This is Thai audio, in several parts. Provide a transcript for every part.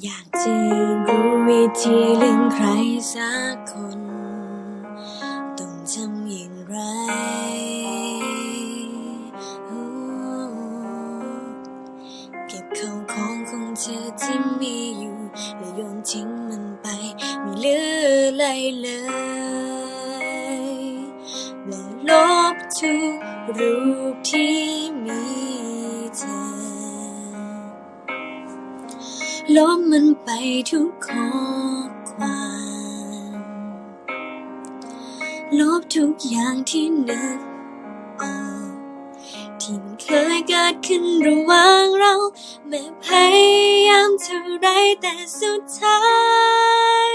อยากจะรู้วิธีลืมใครสักคน ต้องทำอย่างไร เก็บข้าของของเธอที่มีอยู่ และโยนทิ้งมันไป ไม่เหลืออะไรเลยและลบทุกรูปที่มีเธอ ลบมันไปทุกข้อความลบทุกอย่างที่นึกออกที่มันเคยเกิดขึ้นระหว่างเรา แม้พยายามเท่าไรแต่สุดท้าย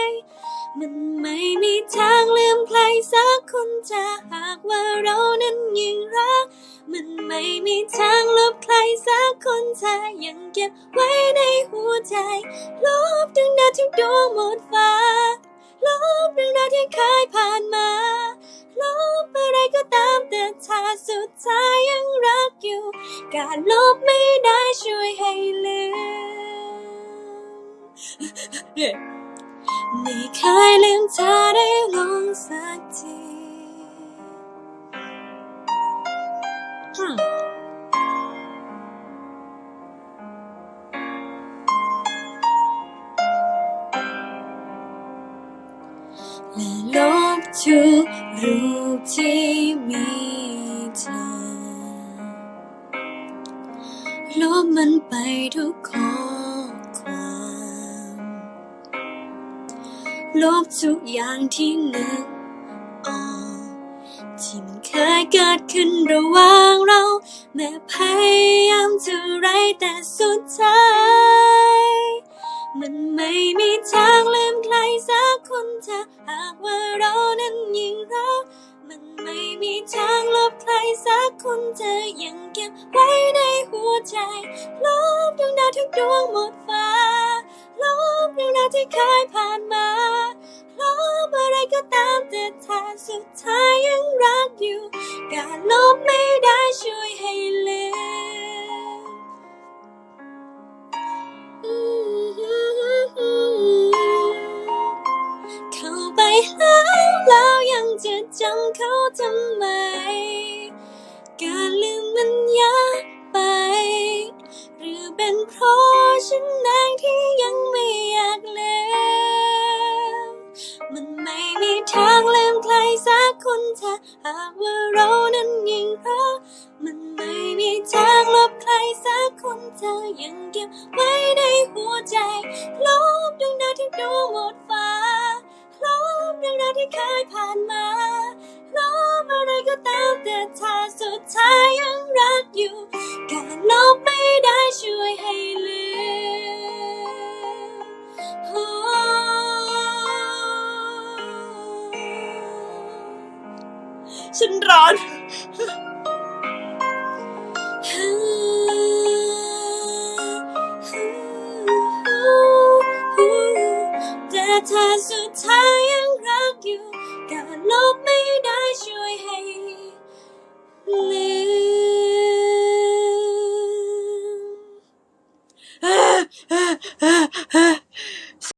มันไม่มีทางลืมใครสักคนจะหากว่าเรานั้นยังรัก มันไม่มีทางลบใคนถ้ายังเก็บไว้ในหัวใจ ลบดวงดาวทุกดวงหมดฟ้า ลบเรื่องราวที่เคยผ่านมา ลบอะไรก็ตามแต่ถ้าสุดท้ายยังรักอยู่ การลบไม่ได้ช่วยให้ลืม ไม่เคยลืมเธอได้ลงสักที และลบทุกรูปที่มีเธอ ลบมันไปทุกข้อความลบทุกอย่างที่นึกออกที่มันเคยเกิดขึ้นระหว่างเรา แม้พยายามเท่าไรแต่สุดท้าย มันไม่มีทางลืมใครสักคนถ้าหากว่าเรานั้นยังรัก มันไม่มีทางลบใครสักคนจะยังเก็บไว้ในหัวใจ ลบดวงดาวทุกดวงหมดฟ้า ลบเรื่องราวที่เคยผ่านมา ลบอะไรก็ตามแต่ถ้าสุดท้ายยังรักอยู่ การลบไม่ ยังจำเขาทำไม การลืมมันยากไป หรือเป็นเพราะฉันเองที่ยังไม่อยากลืมมันไม่มีทางลืมใครสักคนถ้าหากว่าเรานั้นยังรักมันไม่มีทางลบใครสักคนเธอยังเก็บไว้ในหัวใจ ลบดวงดาวที่ดวงหมดฟ้า ลบเรื่องราวที่เคยผ่านมา แต่เธอสุดท้ายยังรักอยู่ การลบไม่ได้ช่วยให้ลืมฉันร้อนแต่ถ้าสุดท้ายยังรักอยู่ การลบไม่ได้ช่วยให้ 你。